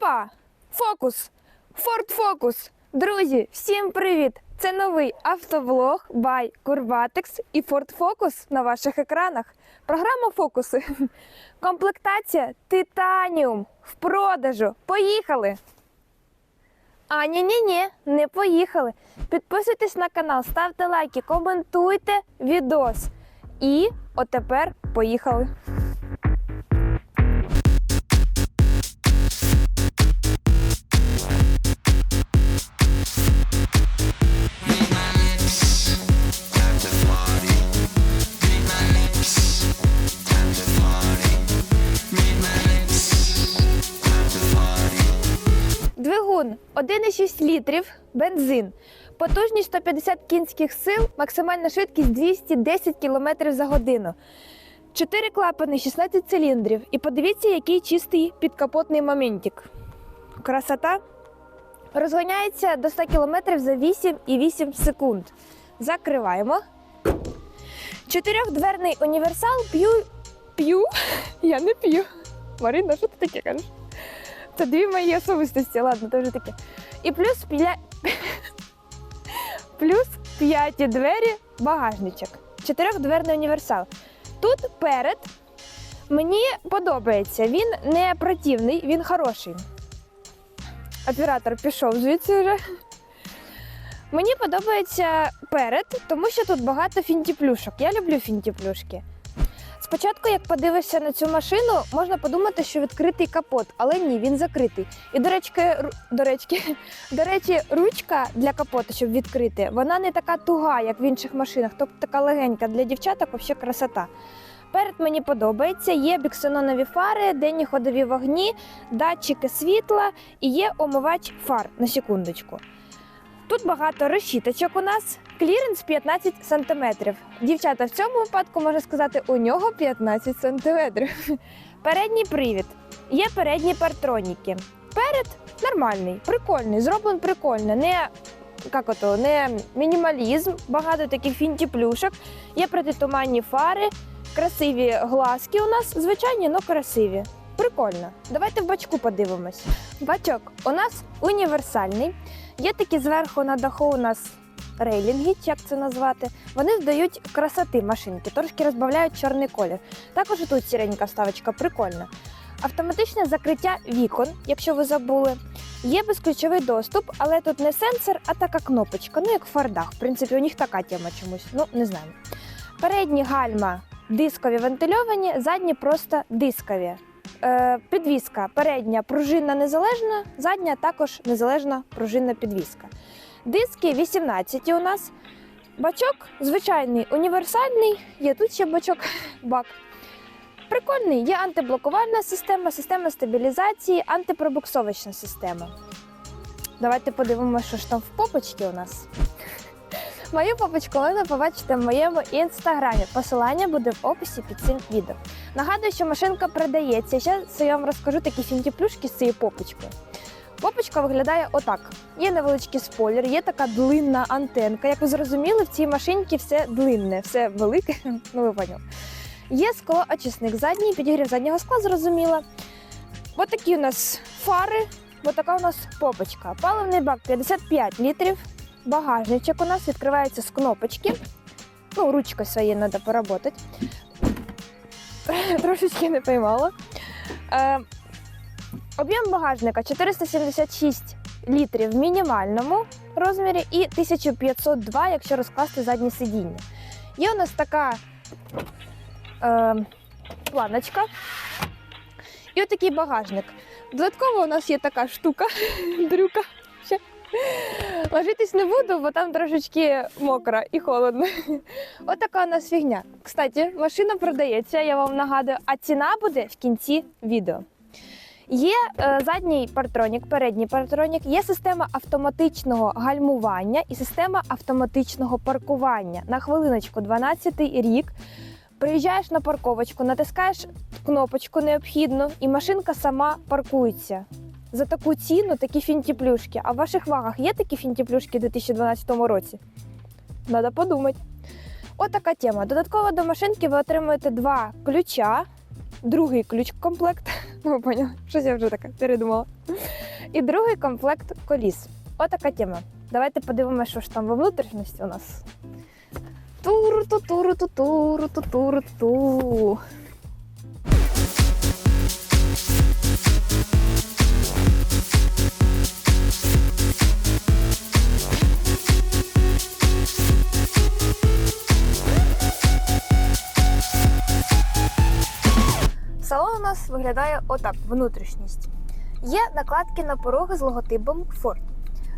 Опа! Фокус! Форд Фокус! Друзі, всім привіт! Це новий автоблог by Curvatex і Ford Focus на ваших екранах. Програма Фокуси. Комплектація Титаніум в продажу. Поїхали! А ні, ні, ні, не поїхали. Підписуйтесь на канал, ставте лайки, коментуйте відос. І отепер поїхали. 1,6 літрів, бензин. Потужність 150 кінських сил, максимальна швидкість 210 км за годину. 4 клапани, 16 циліндрів. І подивіться, який чистий підкапотний моментик. Красота. Розганяється до 100 км за 8,8 секунд. Закриваємо. Чотирьохдверний універсал п'ю. П'ю? Я не п'ю. Марина, що ти таке кажеш? Це дві мої особистості, ладно, то вже таке. І плюс п'я... плюс п'яті двері багажничок. Чотирьохдверний універсал. Тут перед мені подобається. Він не противний, він хороший. Оператор пішов звідси вже. Мені подобається перед, тому що тут багато фінтіплюшок. Я люблю фінтіплюшки. Спочатку, як подивишся на цю машину, можна подумати, що відкритий капот, але ні, він закритий. І до речі, ру- до речі, до речі, ручка для капоту, щоб відкрити, вона не така туга, як в інших машинах, тобто така легенька для дівчаток, взагалі красота. Перед мені подобається, є біксенонові фари, денні ходові вогні, датчики світла і є омивач фар на секундочку. Тут багато решіточок у нас, кліренс 15 см. Дівчата, в цьому випадку можна сказати, у нього 15 см. Передній привід. Є передні партроніки. Перед нормальний, прикольний, зроблений прикольно. Не як ото, не мінімалізм, багато таких фінтіплюшок. Є протитуманні фари, красиві глазки у нас, звичайні, але красиві. Прикольно. Давайте в бачку подивимось. Бачок у нас універсальний. Є такі зверху на даху у нас рейлінги, як це назвати. Вони додають красоти машинки, трошки розбавляють чорний колір. Також тут сіренька вставочка, прикольна. Автоматичне закриття вікон, якщо ви забули. Є безключовий доступ, але тут не сенсор, а така кнопочка, ну як в фардах. В принципі, у них така тема чомусь, ну не знаю. Передні гальма дискові вентильовані, задні просто дискові. Е, підвіска передня пружинна незалежна, задня також незалежна пружинна підвіска. Диски 18 у нас. Бачок звичайний універсальний, є тут ще бачок бак. Прикольний, є антиблокувальна система, система стабілізації, антипробуксовочна система. Давайте подивимося, що ж там в попочці у нас. Мою попочку можна побачити в моєму інстаграмі. Посилання буде в описі під цим відео. Нагадую, що машинка продається. Зараз я вам розкажу такі фінтіплюшки з цією попочкою. Попочка виглядає отак. Є невеличкий спойлер, є така длинна антенка. Як ви зрозуміли, в цій машинці все длинне, все велике. Ну ви поняли. Є склоочисник задній, підігрів заднього скла, зрозуміло. Ось такі у нас фари, ось така у нас попочка. Паливний бак 55 літрів. Багажничок у нас відкривається з кнопочки. Ну, ручкою своєю треба поработати. Трошечки не поймала. Е, об'єм багажника 476 літрів в мінімальному розмірі і 1502, якщо розкласти заднє сидіння. Є у нас така е, планочка і отакий багажник. Додатково у нас є така штука, дрюка. Ложитись не буду, бо там трошечки мокро і холодно. Отака у нас фігня. Кстати, машина продається, я вам нагадую, а ціна буде в кінці відео. Є е, задній партронік, передній партронік, є система автоматичного гальмування і система автоматичного паркування. На хвилиночку, 12-й рік. Приїжджаєш на парковочку, натискаєш кнопочку необхідну, і машинка сама паркується. За таку ціну такі фінтіплюшки. А в ваших вагах є такі фінтіплюшки у 2012 році? Надо подумати. Отака тема. Додатково до машинки ви отримуєте два ключа другий ключ-комплект. Ну, ви поняли, щось я вже таке передумала. І другий комплект коліс. Отака тема. Давайте подивимося, що ж там во внутрішності у нас. туру виглядає отак, внутрішність. Є накладки на пороги з логотипом Ford.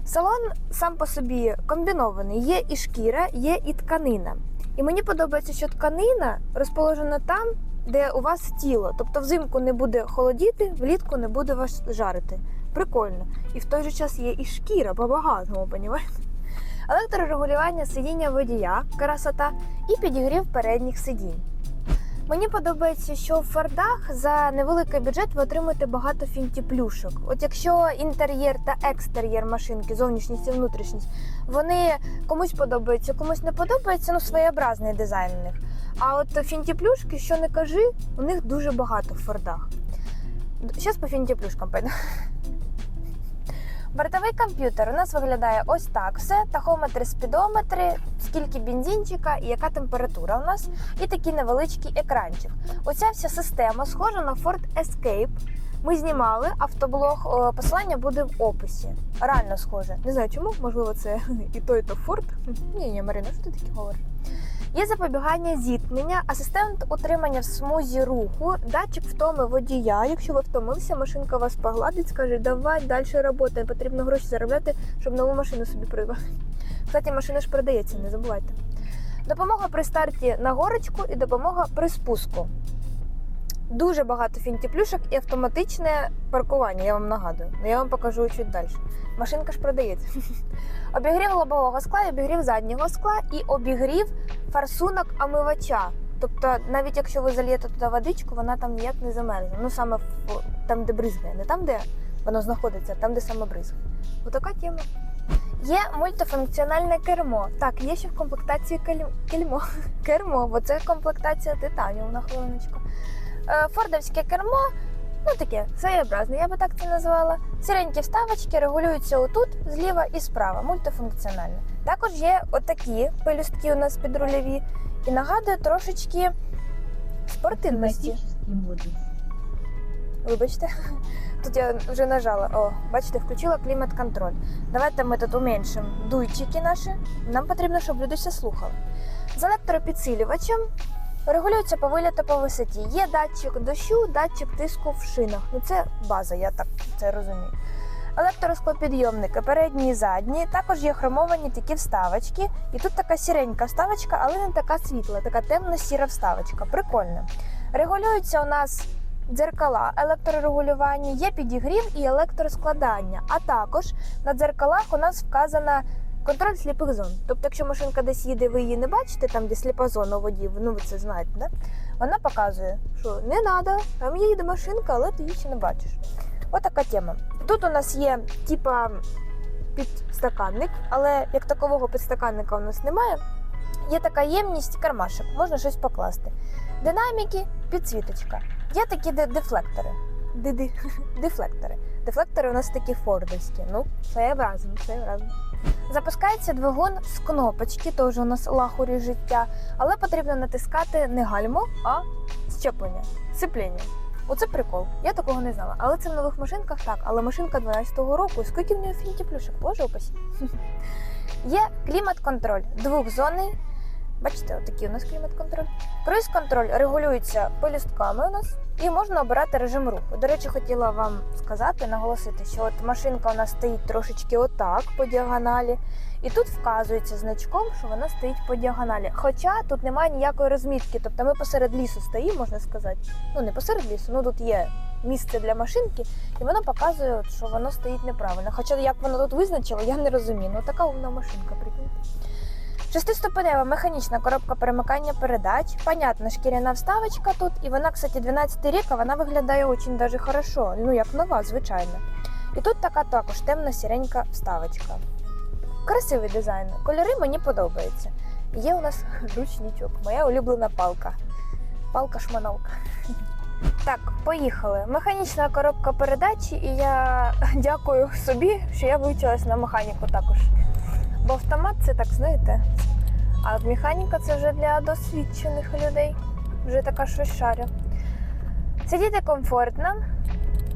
Салон сам по собі комбінований. Є і шкіра, є і тканина. І мені подобається, що тканина розположена там, де у вас тіло. Тобто взимку не буде холодіти, влітку не буде вас жарити. Прикольно. І в той же час є і шкіра по-багатому, понімаєте? Електрорегулювання сидіння водія, красота і підігрів передніх сидінь. Мені подобається, що в Фордах за невеликий бюджет ви отримуєте багато фінтіплюшок. От якщо інтер'єр та екстер'єр машинки, зовнішність і внутрішність, вони комусь подобаються, комусь не подобається, ну своєобразний дизайн у них. А от фінтіплюшки, що не кажи, у них дуже багато в Фордах. Зараз по фінтіплюшкам пойду. Бортовий комп'ютер у нас виглядає ось так все: тахометри, спідометри, скільки бензинчика і яка температура у нас, і такий невеличкий екранчик. Оця вся система схожа на Ford Escape. Ми знімали автоблог, посилання буде в описі. Реально схоже. Не знаю чому, можливо, це і то, і то Ford. Ні, ні, Марина, що ти таке говориш? Є запобігання зіткнення, асистент утримання в смузі руху, датчик втоми водія. Якщо ви втомилися, машинка вас погладить, скаже, давай далі роботи, потрібно гроші заробляти, щоб нову машину собі придбати. Кстати, машина ж продається, не забувайте. Допомога при старті на горочку і допомога при спуску. Дуже багато фінтіплюшок і автоматичне паркування, я вам нагадую. Ну, Я вам покажу чуть далі. Машинка ж продається. Обігрів лобового скла, обігрів заднього скла і обігрів форсунок омивача. Тобто, навіть якщо ви зальєте туди водичку, вона там ніяк не замерзне. Ну саме там, де бризгає, не там, де воно знаходиться, а там, де саме бризгає. Отака тема. Є мультифункціональне кермо. Так, є ще в комплектації кель- кельмо. Кермо, бо це комплектація титаніум на хвилиночку. Е, Фордовське кермо, ну таке своєобразне, я би так це назвала. Сіренькі вставочки регулюються отут, зліва і справа, мультифункціональне. Також є отакі пелюстки у нас підрульові, і нагадує трошечки спортивності. Вибачте, тут я вже нажала. О, бачите, включила клімат-контроль. Давайте ми тут уменшимо дуйчики наші. Нам потрібно, щоб люди все слухали. З електропідсилювачем регулюється по виліту по висоті. Є датчик дощу, датчик тиску в шинах. Ну це база, я так це розумію. Електросклопідйомники, передні і задні. Також є хромовані такі вставочки. І тут така сіренька вставочка, але не така світла, така темно-сіра вставочка. Прикольно. Регулюється у нас дзеркала електрорегулювання, є підігрів і електроскладання. А також на дзеркалах у нас вказана контроль сліпих зон. Тобто, якщо машинка десь їде, ви її не бачите, там де сліпа зона у водії, ну ви це знаєте, да? вона показує, що не треба, там їде машинка, але ти її ще не бачиш. Отака тема. Тут у нас є типа підстаканник, але як такового підстаканника у нас немає. Є така ємність, кармашок, можна щось покласти. Динаміки, підсвіточка. Є такі дефлектори. Диди. Дефлектори. Дефлектори у нас такі фордовські. Ну, своєобразно, своєобразно. Запускається двигун з кнопочки, теж у нас лахурі життя, але потрібно натискати не гальмо, а щеплення, сцепління. Оце прикол. Я такого не знала. Але це в нових машинках так. Але машинка 12-го року. Скільки в нього фінті плюшок? Боже опасі. Є клімат-контроль двохзонний. Бачите, отакий у нас клімат-контроль. Круїз-контроль регулюється полюстками у нас і можна обирати режим руху. До речі, хотіла вам сказати, наголосити, що от машинка у нас стоїть трошечки отак по діагоналі, і тут вказується значком, що вона стоїть по діагоналі. Хоча тут немає ніякої розмітки, тобто ми посеред лісу стоїмо, можна сказати. Ну не посеред лісу, ну тут є місце для машинки, і воно показує, що воно стоїть неправильно. Хоча як воно тут визначило, я не розумію. Ну така умна машинка, прикиньте. Шестиступенева механічна коробка перемикання передач. Понятно, шкіряна вставочка тут. І вона, кстати, 12 рік, а вона виглядає очень даже хорошо. Ну, як нова, звичайно. І тут така також темно-сіренька вставочка. Красивий дизайн. Кольори мені подобаються. Є у нас ручничок, моя улюблена палка. Палка-шманалка. Так, поїхали. Механічна коробка передач, і я дякую собі, що я вивчилась на механіку також. Бо автомат це так, знаєте. А от механіка це вже для досвідчених людей. Вже така щось шарю. Сидіти комфортно.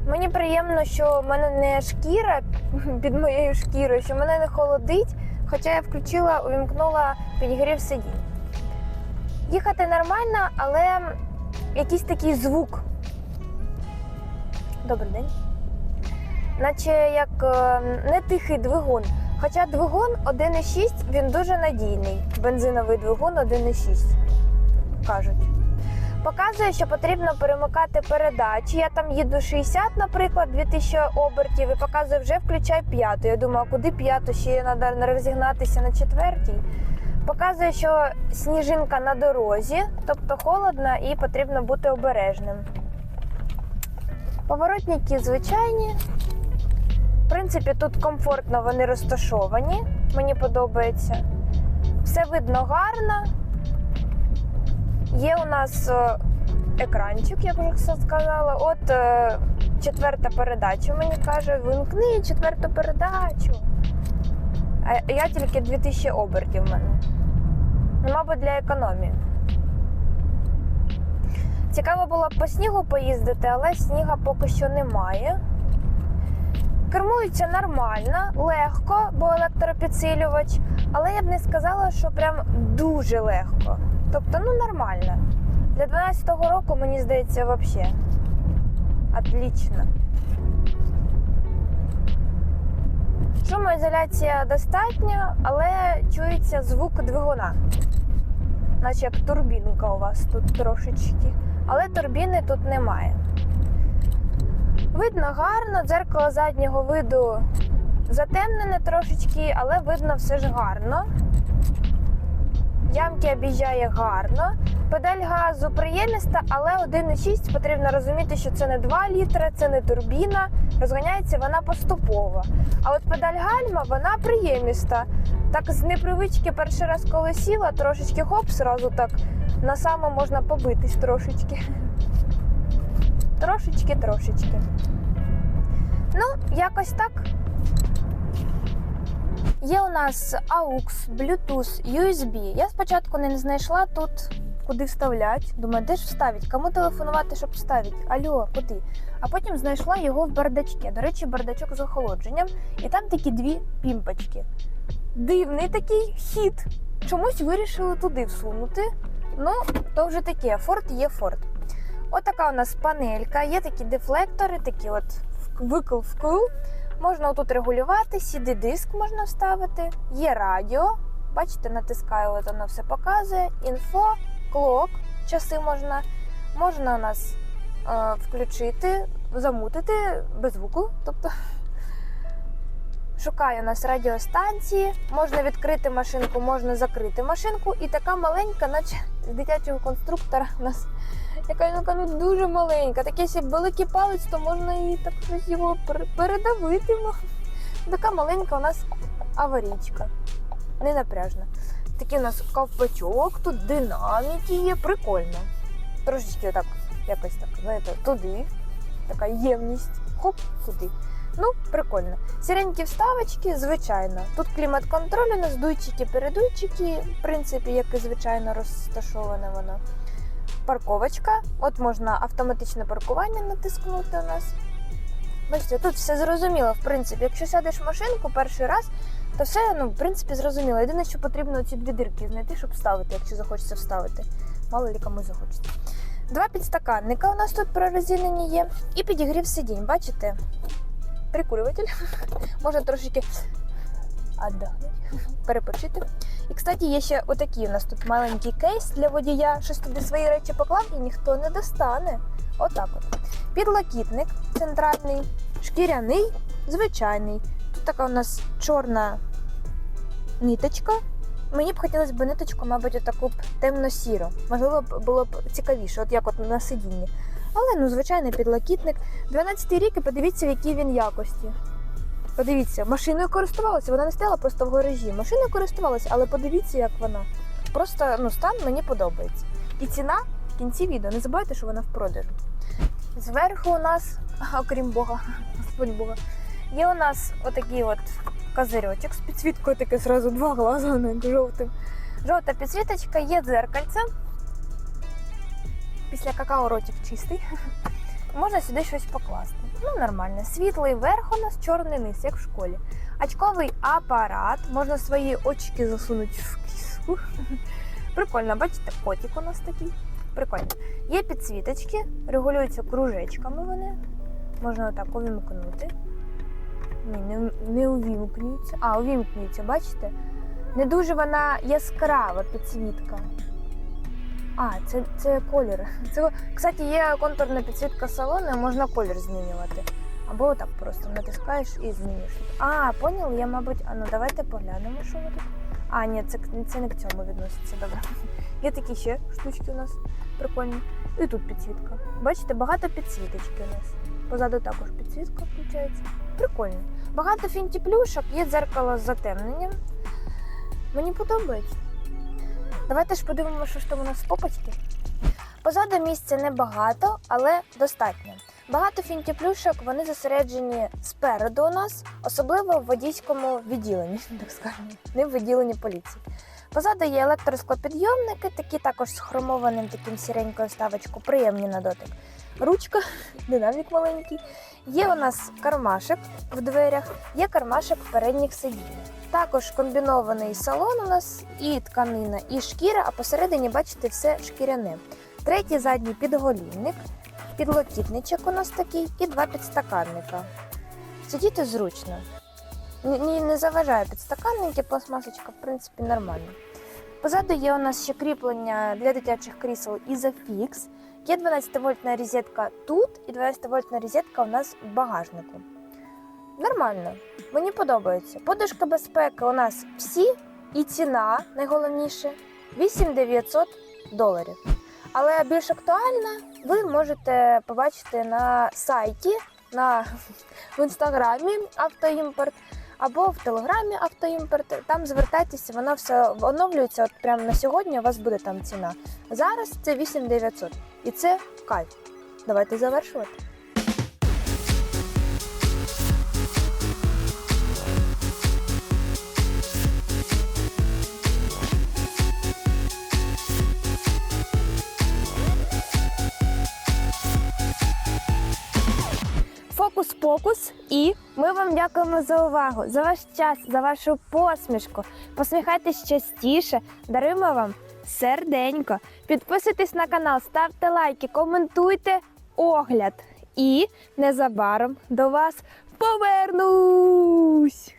Мені приємно, що в мене не шкіра під моєю шкірою, що мене не холодить, хоча я включила, увімкнула підігрів сидінь. Їхати нормально, але якийсь такий звук. Добрий день. Наче як е, не тихий двигун. Хоча двигун 1,6 він дуже надійний. Бензиновий двигун 1,6 кажуть. Показує, що потрібно перемикати передачі. Я там їду 60, наприклад, 2000 обертів, і показує, вже включай п'яту. Я думаю, а куди п'яту? Ще треба розігнатися на четвертій. Показує, що сніжинка на дорозі, тобто холодно і потрібно бути обережним. Поворотники звичайні. В принципі, тут комфортно вони розташовані. Мені подобається. Все видно гарно. Є у нас е, екранчик, як вже сказала. От е, четверта передача мені каже, вимкни четверту передачу. А я тільки 2000 обертів в мене. Ну, мабуть, для економії. Цікаво було по снігу поїздити, але сніга поки що немає. Кермується нормально, легко, бо електропідсилювач, але я б не сказала, що прям дуже легко. Тобто, ну нормально. Для 12-го року, мені здається, взагалі. Отлично. Шумоізоляція достатня, але чується звук двигуна. Наче як турбінка у вас тут трошечки. Але турбіни тут немає. Видно гарно, дзеркало заднього виду затемнене трошечки, але видно все ж гарно. Ямки об'їжджає гарно. Педаль газу приєміста, але 1,6 потрібно розуміти, що це не 2 літри, це не турбіна. Розганяється вона поступово. А от педаль гальма вона приєміста. Так з непривички перший раз коли сіла, трошечки хоп, сразу так на само можна побитись трошечки. Трошечки, трошечки. Ну, якось так. Є у нас AUX, Bluetooth, USB. Я спочатку не знайшла тут, куди вставляти. Думаю, де ж вставити? Кому телефонувати, щоб вставити? Алло, куди? А потім знайшла його в бардачке. До речі, бардачок з охолодженням. І там такі дві пімпочки. Дивний такий хід. Чомусь вирішили туди всунути. Ну, то вже таке. Форт є форт. Отака у нас панелька, є такі дефлектори, такі от викл-вкл. Можна тут регулювати, CD-диск можна вставити, є радіо. Бачите, натискаю, от воно все показує. Інфо, клок, часи можна. Можна у нас е, включити, замутити без звуку. Тобто шукає у нас радіостанції, можна відкрити машинку, можна закрити машинку. І така маленька, наче з дитячого конструктора у нас. Яка ну дуже маленька. Таке якщо великий палець, то можна і так щось його передавити. Така маленька у нас аварійка. Не напряжна. Такий у нас ковпачок, тут динаміки є, прикольно. Трошечки так, якось так, знаєте, туди. Така ємність. Хоп, туди. Ну, прикольно. Сіренькі вставочки, звичайно. Тут клімат-контроль, у нас дуйчики, передуйчики, в принципі, як і звичайно розташоване воно парковочка. От можна автоматичне паркування натискнути у нас. Бачите, тут все зрозуміло, в принципі. Якщо сядеш в машинку перший раз, то все, ну, в принципі, зрозуміло. Єдине, що потрібно ці дві дирки знайти, щоб вставити, якщо захочеться вставити. Мало лі кому захочеться. Два підстаканника у нас тут пророзінені є. І підігрів сидінь, бачите? Прикурюватель. Можна трошки отдохнути, перепочити. І, кстати, є ще отакий у нас тут маленький кейс для водія. Щось туди свої речі поклав і ніхто не достане. Отак от. Підлокітник центральний, шкіряний, звичайний. Тут така у нас чорна ниточка. Мені б хотілося б ниточку, мабуть, отаку б темно-сіру. Можливо, було б цікавіше, от як от на сидінні. Але ну, звичайний підлокітник. 12 рік і подивіться, в якій він якості. Подивіться, машиною користувалася, вона не стояла просто в гаражі. Машиною користувалася, але подивіться, як вона. Просто ну, стан мені подобається. І ціна в кінці відео. Не забувайте, що вона в продажу. Зверху у нас, окрім Бога, Господь Бога, є у нас отакий от козирьочок з підсвіткою, таке зразу два глаза на жовтим. Жовта підсвіточка, є дзеркальце. Після какао ротик чистий. Можна сюди щось покласти. Ну, нормально. Світлий верх у нас, чорний низ, як в школі. Очковий апарат. Можна свої очки засунути в кіску. Прикольно, бачите, котик у нас такий. Прикольно. Є підсвіточки, регулюються кружечками вони. Можна отак увімкнути. Ні, не, не увімкнюється. А, увімкнюється, бачите? Не дуже вона яскрава підсвітка. А, це, це колір. Це, кстати, є контурна підсвітка салону, можна колір змінювати. Або отак просто натискаєш і змінюєш. А, поняли? Я, мабуть, а ну давайте поглянемо, що ми тут. А, ні, це, це не к цьому відноситься, добре. Є такі ще штучки у нас прикольні. І тут підсвітка. Бачите, багато підсвіточки у нас. Позаду також підсвітка включається. Прикольно. Багато фінтіплюшок, є дзеркало з затемненням. Мені подобається. Давайте ж подивимося, що ж там у нас з попочки. Позаду місця небагато, але достатньо. Багато фінтіплюшок вони зосереджені спереду у нас, особливо в водійському відділенні, так скажемо, не в відділенні поліції. Позаду є електросклопідйомники, такі також з хромованим таким сіренькою ставочку, приємні на дотик. Ручка, динамік маленький. Є у нас кармашек в дверях, є кармашек передніх сидінь. Також комбінований салон у нас і тканина, і шкіра, а посередині, бачите, все шкіряне. Третій задній підголівник, підлокітничок у нас такий і два підстаканника. Сидіти зручно. Ні, не заважає підстаканники, пластмасочка, в принципі, нормально. Позаду є у нас ще кріплення для дитячих крісел Isofix. Є 12-вольтна розетка тут і 12-вольтна розетка у нас в багажнику. Нормально, мені подобається. Подушка безпеки у нас всі, і ціна найголовніше 8900 доларів. Але більш актуальна ви можете побачити на сайті, на, в інстаграмі Автоімпорт або в телеграмі Автоімпорт. Там звертайтеся, воно все оновлюється. От прямо на сьогодні у вас буде там ціна. Зараз це 8900. І це кайф. Давайте завершувати. Фокус-покус, і ми вам дякуємо за увагу, за ваш час, за вашу посмішку. Посміхайтесь частіше, даримо вам серденько. Підписуйтесь на канал, ставте лайки, коментуйте огляд. І незабаром до вас повернусь!